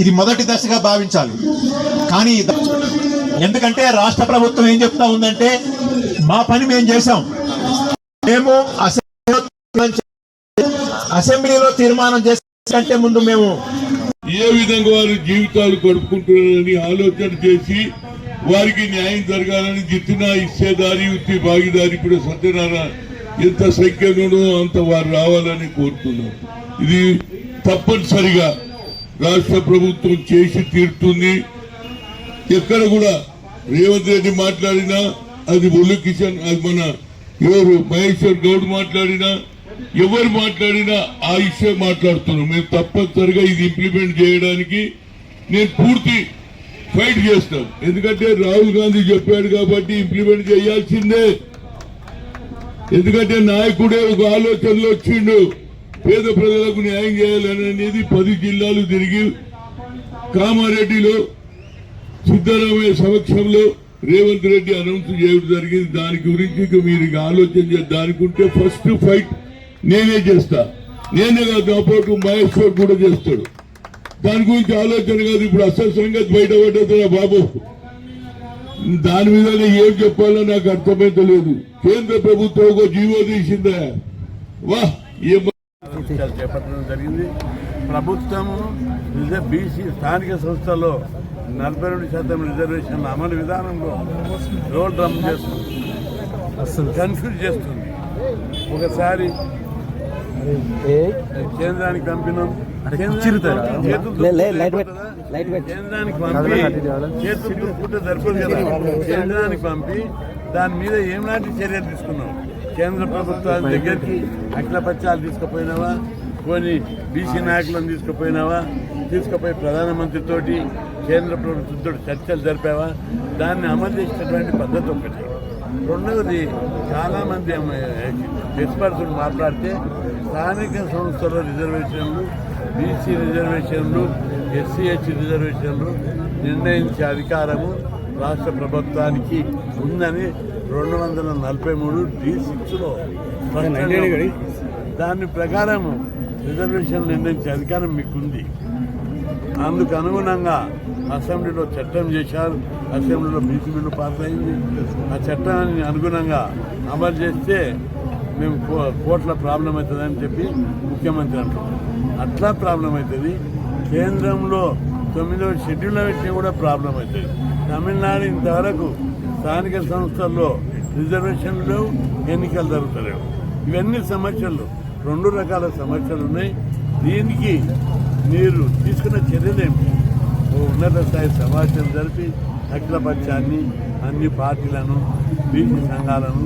ఇది మొదటి దశగా భావించాలి. కానీ ఎందుకంటే రాష్ట్ర ప్రభుత్వం ఏం చెప్తా ఉందంటే మా పని మేము చేశాం. మేము అసెంబ్లీలో తీర్మానం అసెంబ్లీలో తీర్మానం చేసే ముందు మేము ఏ విధంగా వారు జీవితాలు గడుపుకుంటున్నారని ఆలోచన చేసి వారికి న్యాయం జరగాలని జిత్తున ఇచ్చేదారి ఉత్తి భాగీదారి ఇప్పుడు సత్యనారాయణ ఎంత సంఖ్యలోనో అంత వారు రావాలని కోరుతున్నాం. ఇది తప్పనిసరిగా రాష్ట్ర ప్రభుత్వం చేసి తీరుతుంది. ఎక్కడ కూడా రేవంత్ రెడ్డి మాట్లాడినా అది బొల్లు కిషన్ అది మన ఎవరు మహేశ్వర్ గౌడ్ మాట్లాడినా ఎవరు మాట్లాడినా ఆ ఇష్యూ మాట్లాడుతున్నాం. మేము తప్పనిసరిగా ఇది ఇంప్లిమెంట్ చేయడానికి నేను పూర్తి ఫైట్ చేస్తాం. ఎందుకంటే రాహుల్ గాంధీ చెప్పాడు కాబట్టి ఇంప్లిమెంట్ చేయాల్సిందే. ఎందుకంటే నాయకుడే ఒక ఆలోచనలో వచ్చిండు. పేద ప్రజలకు న్యాయం చేయాలని అనేది పది జిల్లాలు తిరిగి కామారెడ్డిలో సిద్ధరామయ్య సమక్షంలో రేవంత్ రెడ్డి అనౌన్స్ చేయడం జరిగింది. దాని గురించి ఇక మీరు ఆలోచన దానికి ఫస్ట్ ఫైట్ నేనే చేస్తా. నేనే కాదు నా పాటు మహేశ్వర్ కూడా చేస్తాడు. దాని గురించి ఆలోచన కాదు ఇప్పుడు అసలు సంగతి బయటపడ్డా బాబు. దాని మీద ఏం చెప్పాలో నాకు అర్థమైతలేదు. కేంద్ర ప్రభుత్వం ఒక జీవో తీసిందా? వా ఏ చాలా చేపట్టడం జరిగింది. ప్రభుత్వము నిజ బీసీ స్థానిక సంస్థల్లో నలభై రెండు శాతం రిజర్వేషన్ల అమలు విధానంలో రోల్ డ్రమ్ చేస్తుంది. కన్ఫ్యూజ్ చేస్తుంది. ఒకసారి కేంద్రానికి పంపినాం. కేంద్రానికి పంపి కేంద్రానికి పంపి దాని మీద ఏనాటి చర్యలు తీసుకున్నాం కేంద్ర ప్రభుత్వాల దగ్గరికి అఖిలపక్షాలు తీసుకుపోయినావా? కొన్ని బీసీ నాయకులను తీసుకుపోయినావా? తీసుకుపోయి ప్రధానమంత్రితోటి కేంద్ర ప్రభుత్వంతో చర్చలు జరిపావా? దాన్ని అమలు చేసినటువంటి పద్ధతి ఒకటి. రెండవది చాలామంది ఎక్స్పర్ట్స్ మాట్లాడితే స్థానిక సంస్థల రిజర్వేషన్లు బీసీ రిజర్వేషన్లు ఎస్సీ ఎస్టీ రిజర్వేషన్లు నిర్ణయించే అధికారము రాష్ట్ర ప్రభుత్వానికి ఉందని రెండు వందల నలభై మూడు డి సిక్స్లో దాని ప్రకారం రిజర్వేషన్ నిర్ణయించే అధికారం మీకుంది. అందుకు అనుగుణంగా అసెంబ్లీలో చట్టం చేశారు. అసెంబ్లీలో బీసీ బిల్లు పాస్ అయింది ఆ చట్టాన్ని అనుగుణంగా అమలు చేస్తే మేము కోట్ల ప్రాబ్లం అవుతుందని చెప్పి ముఖ్యమంత్రి అంటున్నారు. అట్లా ప్రాబ్లం అవుతుంది కేంద్రంలో తొమ్మిదవ షెడ్యూల్లో పెట్టినా కూడా ప్రాబ్లం అవుతుంది తమిళనాడు ఇంతవరకు స్థానిక సంస్థల్లో రిజర్వేషన్లు ఎన్నికలు జరుగుతలేవు. ఇవన్నీ సమస్యలు. రెండు రకాల సమస్యలు ఉన్నాయి. దీనికి మీరు తీసుకున్న చర్యలేమి ఓ ఉన్నత స్థాయి సమావేశం జరిపి అఖిలపక్షాన్ని అన్ని పార్టీలను బీసీ సంఘాలను